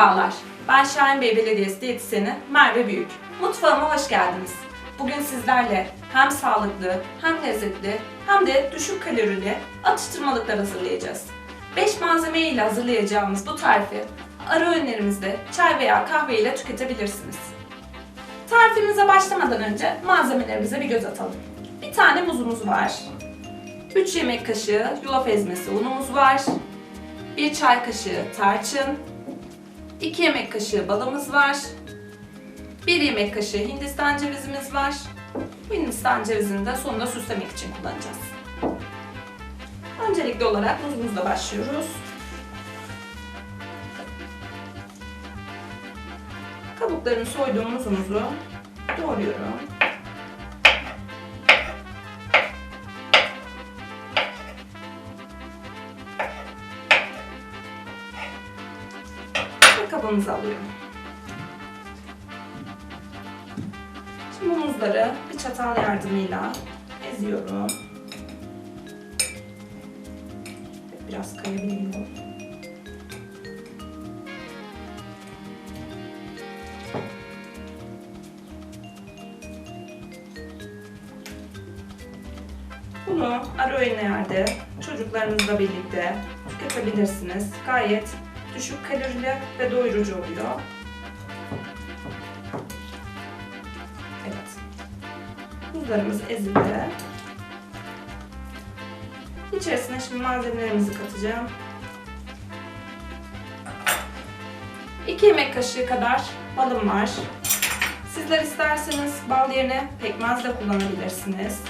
Merhabalar, ben Şahin Bey Belediyesi diyetisyeni Merve Büyük. Mutfağıma hoş geldiniz. Bugün sizlerle hem sağlıklı, hem lezzetli, hem de düşük kalorili atıştırmalıklar hazırlayacağız. 5 malzeme ile hazırlayacağımız bu tarifi ara öğünlerimizde çay veya kahve ile tüketebilirsiniz. Tarifimize başlamadan önce malzemelerimize bir göz atalım. Bir tane muzumuz var. 3 yemek kaşığı yulaf ezmesi unumuz var. 1 çay kaşığı tarçın, 2 yemek kaşığı balımız var. 1 yemek kaşığı hindistan cevizimiz var. Hindistan cevizini de sonunda süslemek için kullanacağız. Öncelikli olarak muzumuzla başlıyoruz. Kabuklarını soyduğum muzumuzu doğruyorum. Kabımıza alıyorum. Şimdi muzları bir çatal yardımıyla eziyorum. Biraz kayabiliyor. Bunu ara öğünlerde çocuklarınızla birlikte tüketebilirsiniz. Gayet düşük kalorili ve doyurucu oluyor. Evet. Buzlarımız ezildi. İçerisine şimdi malzemelerimizi katacağım. 2 yemek kaşığı kadar balım var. Sizler isterseniz bal yerine pekmez de kullanabilirsiniz.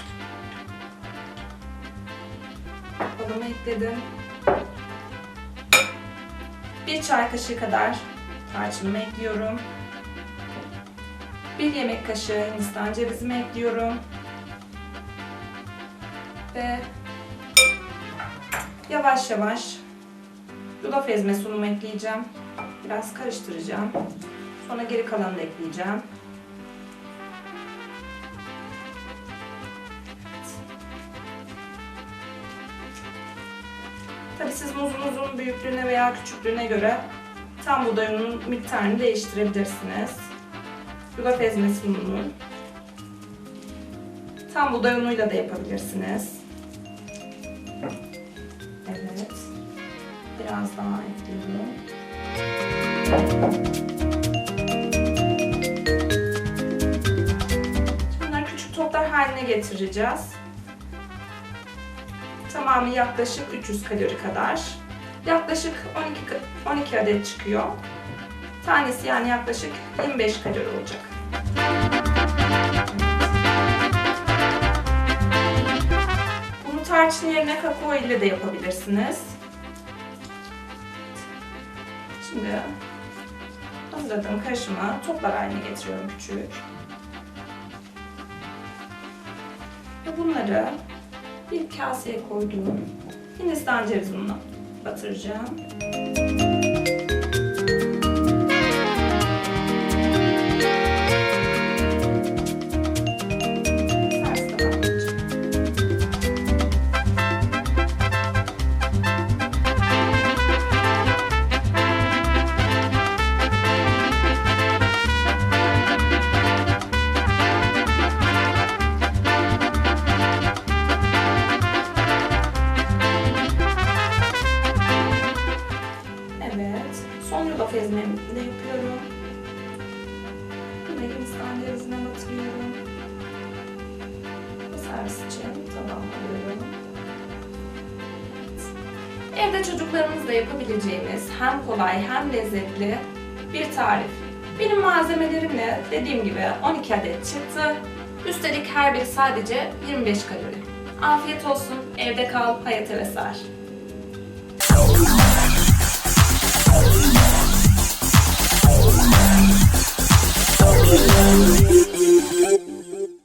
Balımı ekledim. 1 çay kaşığı kadar tarçınımı ekliyorum. 1 yemek kaşığı hindistan cevizimi ekliyorum. Ve yavaş yavaş yulaf ezmesi unumu ekleyeceğim. Biraz karıştıracağım. Sonra geri kalanını ekleyeceğim. Tabii siz muzunuzun büyüklüğüne veya küçüklüğüne göre tam buğday ununun miktarını değiştirebilirsiniz. Yulaf ezmesi unu. Tam buğday unuyla da yapabilirsiniz. Evet. Biraz daha ekliyorum. Bunları küçük toplar haline getireceğiz. Tamamı yaklaşık 300 kalori kadar. Yaklaşık 12, 12 adet çıkıyor. Tanesi yani yaklaşık 25 kalori olacak. Bunu tarçın yerine kakao ile de yapabilirsiniz. Şimdi hazırladığım karışımı toplar haline getiriyorum küçük. Ve bunları bir kaseye koyduğum Hindistan cevizi ununa batıracağım. Evet. Son yulaf ezmemi de yapıyorum. Bunu Hindistan cevizine batırıyorum. Ve servis için tabağıma alıyorum. Evet. Evde çocuklarımızla yapabileceğimiz hem kolay hem lezzetli bir tarif. Benim malzemelerimle dediğim gibi 12 adet çıktı. Üstelik her biri sadece 25 kalori. Afiyet olsun, evde kal, hayata ve